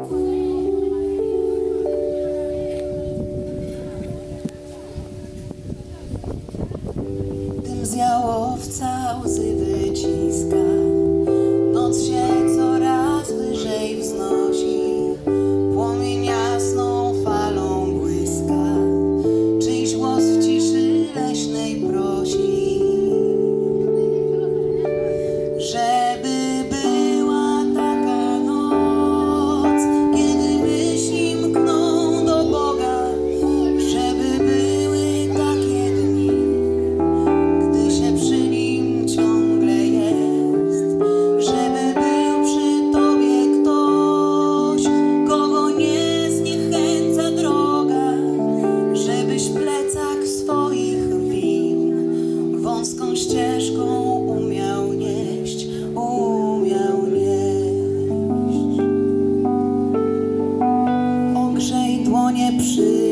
Dym z jałowca łzy wyciska, noc się coraz wyżej wznosi, płomień jasną falą błyska, czyjś głos w ciszy leśnej prosi. wąską ścieżką umiał nieść, umiał nieść. Ogrzej dłonie przy